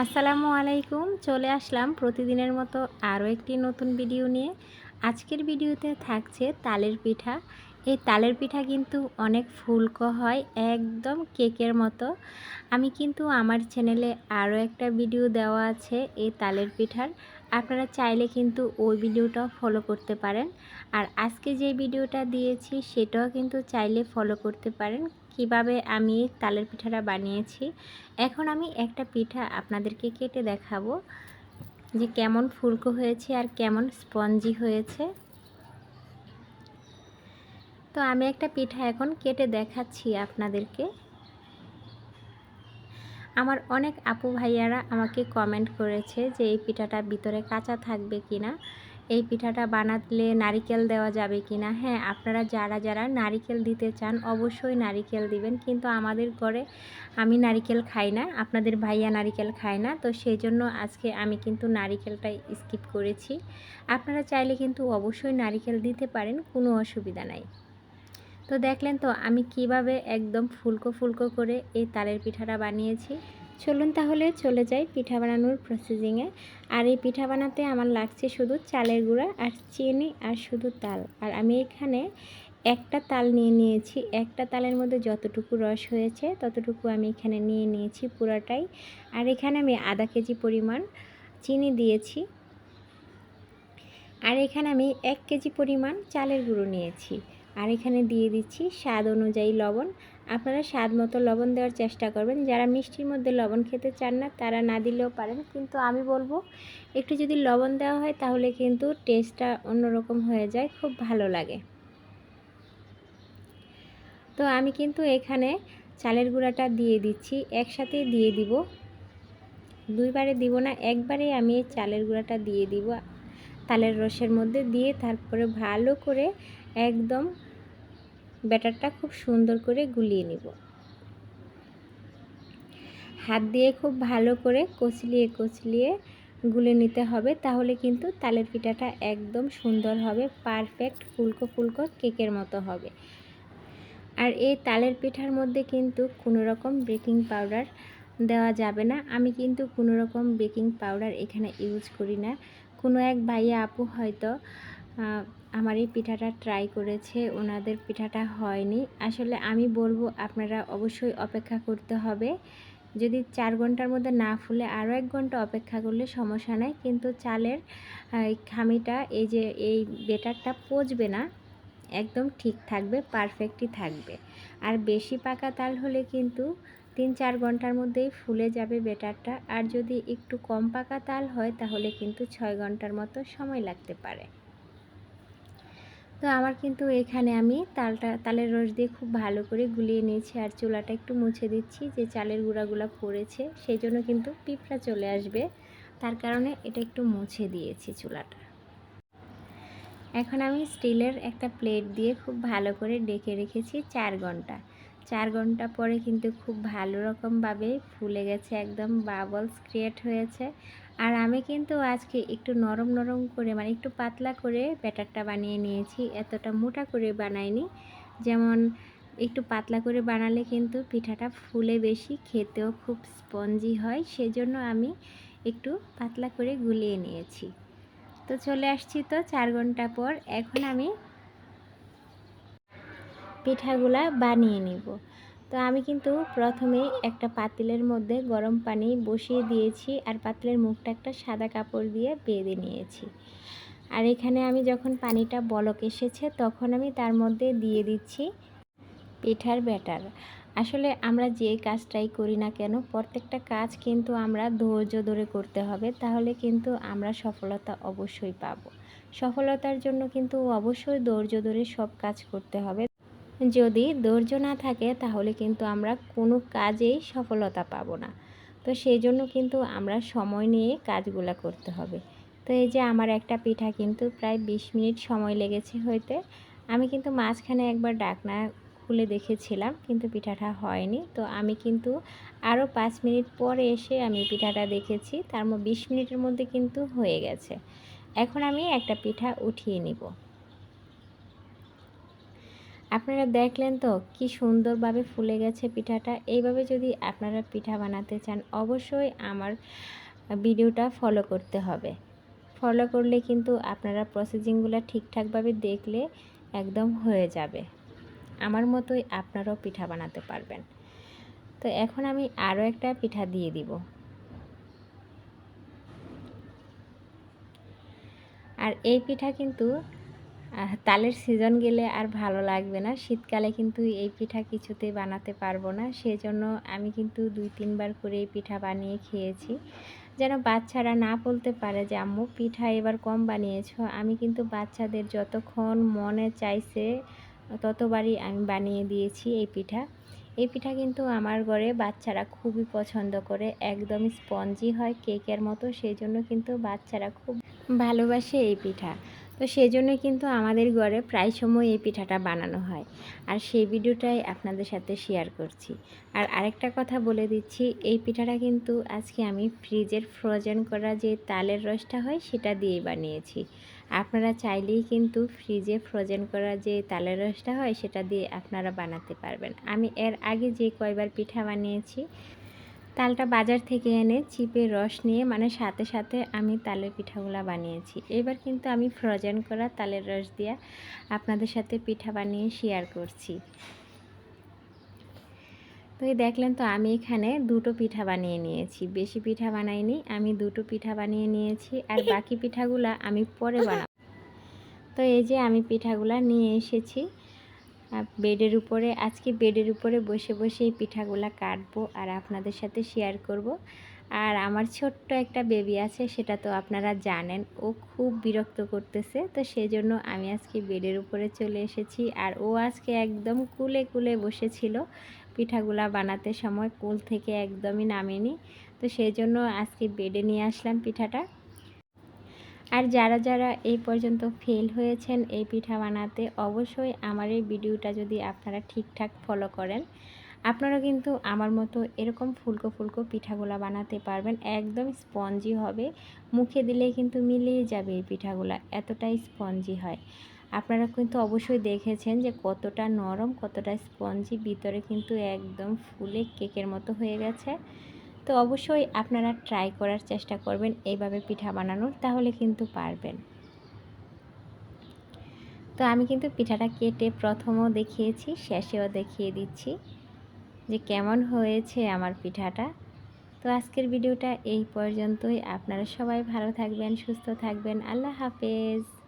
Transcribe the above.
আসসালামু আলাইকুম, চলে আসলাম প্রতিদিনের মতো আরও একটি নতুন ভিডিও নিয়ে। আজকের ভিডিওতে থাকছে তালের পিঠা। এই তালের পিঠা কিন্তু অনেক ফুলকো হয়, একদম কেকের মতো। আমি কিন্তু আমার চ্যানেলে আরও একটা ভিডিও দেওয়া আছে এই তালের পিঠার। আপনারা চাইলে কিন্তু ওই ভিডিওটাও ফলো করতে পারেন। আর আজকে যে ভিডিওটা দিয়েছি সেটাও কিন্তু চাইলে ফলো করতে পারেন। কীভাবে আমি তালের পিঠাটা বানিয়েছি। এখন আমি একটা পিঠা আপনাদেরকে কেটে দেখাবো। যে কেমন ফুলকো হয়েছে আর কেমন স্পঞ্জি হয়েছে। তো আমি একটা পিঠা এখন কেটে দেখাচ্ছি আপনাদেরকে। আমার অনেক আপু ভাইয়ারা আমাকে কমেন্ট করেছে যে এই পিঠাটা ভিতরে কাঁচা থাকবে কি না এই পিঠাটা বানালে নারিকেল দেওয়া যাবে কি না হ্যাঁ আপনারা যারা যারা নারিকেল দিতে চান অবশ্যই নারিকেল দিবেন। কিন্তু আমাদের ঘরে আমি নারিকেল খাই না, আপনাদের ভাইয়া নারিকেল খায় না। তো সেই জন্য আজকে আমি কিন্তু নারিকেলটাই স্কিপ করেছি। আপনারা চাইলে কিন্তু অবশ্যই নারিকেল দিতে পারেন, কোনো অসুবিধা নাই। তো দেখলেন তো, আমি কীভাবে একদম ফুলকো ফুলকো করে এই তালের পিঠাটা বানিয়েছি। চলুন তাহলে চলে যাই পিঠা বানানোর প্রসেসিংয়ে আর এই পিঠা বানাতে আমার লাগছে শুধু চালের গুঁড়া আর চিনি আর শুধু তাল। আর আমি এখানে একটা তাল নিয়ে নিয়েছি। একটা তালের মধ্যে যতটুকু রস হয়েছে ততটুকু আমি এখানে নিয়ে নিয়েছি পুরাটাই। আর এখানে আমি আধা কেজি পরিমাণ চিনি দিয়েছি। আর এখানে আমি এক কেজি পরিমাণ চালের গুঁড়ো নিয়েছি। আর এখানে দিয়ে দিচ্ছি স্বাদ অনুযায়ী লবণ। আপনারা স্বাদ মতো লবণ দেওয়ার চেষ্টা করবেন। যারা মিষ্টির মধ্যে লবণ খেতে চান না, তারা না দিলেও পারেন। কিন্তু আমি বলব, একটু যদি লবণ দেওয়া হয়, তাহলে কিন্তু টেস্টটা অন্যরকম হয়ে যায়, খুব ভালো লাগে। তো আমি কিন্তু এখানে চালের গুঁড়াটা দিয়ে দিচ্ছি, একসাথে দিয়ে দিব। দুইবারে দিব না, একবারে আমি চালের গুঁড়াটা দিয়ে দিব। তালের রসের মধ্যে দিয়ে তারপরে ভালো করে একদম ব্যাটারটা খুব সুন্দর করে গুলিয়ে নিব। হাত দিয়ে খুব ভালো করে কচলিয়ে কচলিয়ে গুলে নিতে হবে, তাহলে কিন্তু তালের পিঠাটা একদম সুন্দর হবে পারফেক্ট ফুলকো ফুলকো কেকের মতো হবে। আর এই তালের পিঠার মধ্যে কিন্তু কোনো রকম বেকিং পাউডার দেওয়া যাবে না। আমি কিন্তু কোনো রকম বেকিং পাউডার এখানে ইউজ করি না। কোনো এক ভাইয়া আপু হয়তো আমার এই পিঠাটা ট্রাই করেছে, ওনাদের পিঠাটা হয়নি। আসলে আমি বলব, আপনারা অবশ্যই অপেক্ষা করতে হবে। যদি চার ঘণ্টার মধ্যে না ফুলে আরও এক ঘণ্টা অপেক্ষা করলে সমস্যা নেই। কিন্তু চালের খামিটা, এই যে, এই বেটারটা পচবে না, একদম ঠিক থাকবে পারফেক্টই থাকবে। আর বেশি পাকা তাল হলে কিন্তু তিন চার ঘণ্টার মধ্যেই ফুলে যাবে বেটারটা। আর যদি একটু কম পাকা তাল হয়, তাহলে কিন্তু ছয় ঘণ্টার মতো সময় লাগতে পারে। তো আমার কিন্তু এখানে আমি তালটা, তালের রস দিয়ে খুব ভালো করে গুলিয়ে নিয়েছি আর চুলাটা একটু মুছে দিচ্ছি যে চালের গুঁড়াগুলো পড়েছে, সেই জন্য কিন্তু পিঁপড়া চলে আসবে। তার কারণে এটা একটু মুছে দিয়েছি চুলাটা। এখন আমি স্টিলের একটা প্লেট দিয়ে খুব ভালো করে ডেকে রেখেছি চার ঘণ্টা। চার ঘণ্টা পরে কিন্তু খুব ভালো রকমভাবে ফুলে গেছে একদম বাবলস ক্রিয়েট হয়েছে। আর আমি কিন্তু আজকে একটু নরম নরম করে মানে একটু পাতলা করে ব্যাটারটা বানিয়ে নিয়েছি। এতটা মোটা করে বানাইনি। যেমন একটু পাতলা করে বানালে কিন্তু পিঠাটা ফুলে বেশি, খেতেও খুব স্পঞ্জি হয়। সেজন্য আমি একটু পাতলা করে গুলিয়ে নিয়েছি। তো চলে আসছি তো চার ঘণ্টা পর। এখন আমি পিঠাগুলা বানিয়ে নিব। তো আমি কিন্তু প্রথমে একটা পাতিলের মধ্যে গরম পানি বসিয়ে দিয়েছি আর পাতিলের মুখটা একটা সাদা কাপড় দিয়ে বেঁধে নিয়েছি। আর এখানে আমি যখন পানিটা বলক এসেছে তখন আমি তার মধ্যে দিয়ে দিচ্ছি পিঠার ব্যাটার। আসলে আমরা যে কাজটাই করি না কেন, প্রত্যেকটা কাজ কিন্তু আমরা ধৈর্য ধরে করতে হবে, তাহলে কিন্তু আমরা সফলতা অবশ্যই পাব। সফলতার জন্য কিন্তু অবশ্যই ধৈর্য ধরে সব কাজ করতে হবে। যদি ধৈর্য না থাকে, তাহলে কিন্তু আমরা কোনো কাজেই সফলতা পাব না। তো সেই জন্য কিন্তু আমরা সময় নিয়ে কাজগুলো করতে হবে। তো এই যে আমার একটা পিঠা কিন্তু প্রায় বিশ মিনিট সময় লেগেছে হইতে। আমি কিন্তু মাঝখানে একবার ডাকনা খুলে দেখেছিলাম, কিন্তু পিঠাটা হয়নি। তো আমি কিন্তু আরও পাঁচ মিনিট পরে এসে আমি পিঠাটা দেখেছি। তার বিশ মিনিটের মধ্যে কিন্তু হয়ে গেছে। এখন আমি একটা পিঠা উঠিয়ে নিব। আপনারা দেখলেন তো কি সুন্দরভাবে ফুলে গেছে পিঠাটা। এইভাবে যদি আপনারা পিঠা বানাতে চান, অবশ্যই আমার ভিডিওটা ফলো করতে হবে। ফলো করলে কিন্তু আপনারা প্রসেসিংগুলো ঠিকঠাকভাবে দেখলে একদম হয়ে যাবে। আমার মতোই আপনারাও পিঠা বানাতে পারবেন। তো এখন আমি আরও একটা পিঠা দিয়ে দিব। আর এই পিঠা কিন্তু তালের সিজন গেলে আর ভালো লাগবে না। শীতকালে কিন্তু এই পিঠা কিছুতেই বানাতে পারব না। সেজন্য আমি কিন্তু দুই, তিনবার করে এই পিঠা বানিয়ে খেয়েছি। যেন বাচ্চারা না বলতে পারে যে, আম্মু, পিঠা এবার কম বানিয়েছ। আমি কিন্তু বাচ্চাদের যতক্ষণ মনে চাইছে, ততবারই আমি বানিয়ে দিয়েছি এই পিঠা। এই পিঠা কিন্তু আমার ঘরে বাচ্চারা খুবই পছন্দ করে। একদম স্পঞ্জি হয়, কেকের মতো। সেই জন্য কিন্তু বাচ্চারা খুব ভালোবাসে এই পিঠা। তো সেই জন্য কিন্তু আমাদের ঘরে প্রায় সময় এই পিঠাটা বানানো হয়। আর সেই ভিডিওটাই আপনাদের সাথে শেয়ার করছি। আর আরেকটা কথা বলে দিচ্ছি, এই পিঠাটা কিন্তু আজকে আমি ফ্রিজের ফ্রোজেন করা যে তালের রসটা হয়, সেটা দিয়েই বানিয়েছি। আপনারা চাইলেই কিন্তু ফ্রিজে ফ্রোজেন করা যে তালের রসটা হয়, সেটা দিয়ে আপনারা বানাতে পারবেন। আমি এর আগে যে কয়বার পিঠা বানিয়েছি তালটা বাজার থেকে এনে চিপে রস নিয়ে মানে সাথে সাথে আমি তালের পিঠাগুলা বানিয়েছি। এবার কিন্তু আমি ফ্রোজেন করা তালের রস দিয়ে আপনাদের সাথে পিঠা বানিয়ে শেয়ার করছি। তো এই দেখলেন তো, আমি এখানে দুটো পিঠা বানিয়ে নিয়েছি। বেশি পিঠা বানাইনি, আমি দুটো পিঠা বানিয়ে নিয়েছি আর বাকি পিঠাগুলা আমি পরে বানাবো। তো এই যে আমি পিঠাগুলা নিয়ে এসেছি। বেডের উপরে, আজকে বেডের উপরে বসে বসে এই পিঠাগুলা কাটবো আর আপনাদের সাথে শেয়ার করব। আর আমার ছোট্ট একটা বেবি আছে, সেটা তো আপনারা জানেন, ও খুব বিরক্ত করতেছে, তো সেই জন্য আমি আজকে বেডের উপরে চলে এসেছি। আর ও আজকে একদম কুলে কুলে বসেছিল পিঠাগুলা বানাতে সময়, কুল থেকে একদমই নামেনি, তো সেই জন্য আজকে বেডে নিয়ে আসলাম পিঠাটা। আর যারা যারা এই পর্যন্ত ফেল হয়েছেন এই পিঠা বানাতে, অবশ্যই আমার এই ভিডিওটা যদি আপনারা ঠিকঠাক ফলো করেন, আপনারা কিন্তু আমার মতো এরকম ফুলকো ফুলকো পিঠাগুলা বানাতে পারবেন। একদম স্পঞ্জি হবে। মুখে দিলে কিন্তু মিলিয়ে যাবে এই পিঠাগুলা। এতটাই স্পঞ্জি হয়। আপনারা কিন্তু অবশ্যই দেখেছেন যে কতটা নরম, কতটা স্পঞ্জি ভিতরে কিন্তু একদম ফুলে কেকের মতো হয়ে গেছে। তো অবশ্যই আপনারা ট্রাই করার চেষ্টা করবেন এইভাবে পিঠা বানানোর, তাহলে কিন্তু পারবেন। তো আমি কিন্তু পিঠাটা কেটে প্রথমও দেখিয়েছি, শেষেও দেখিয়ে দিচ্ছি যে কেমন হয়েছে আমার পিঠাটা। তো আজকের ভিডিওটা এই পর্যন্তই। আপনারা সবাই ভালো থাকবেন, সুস্থ থাকবেন। আল্লাহ হাফেজ।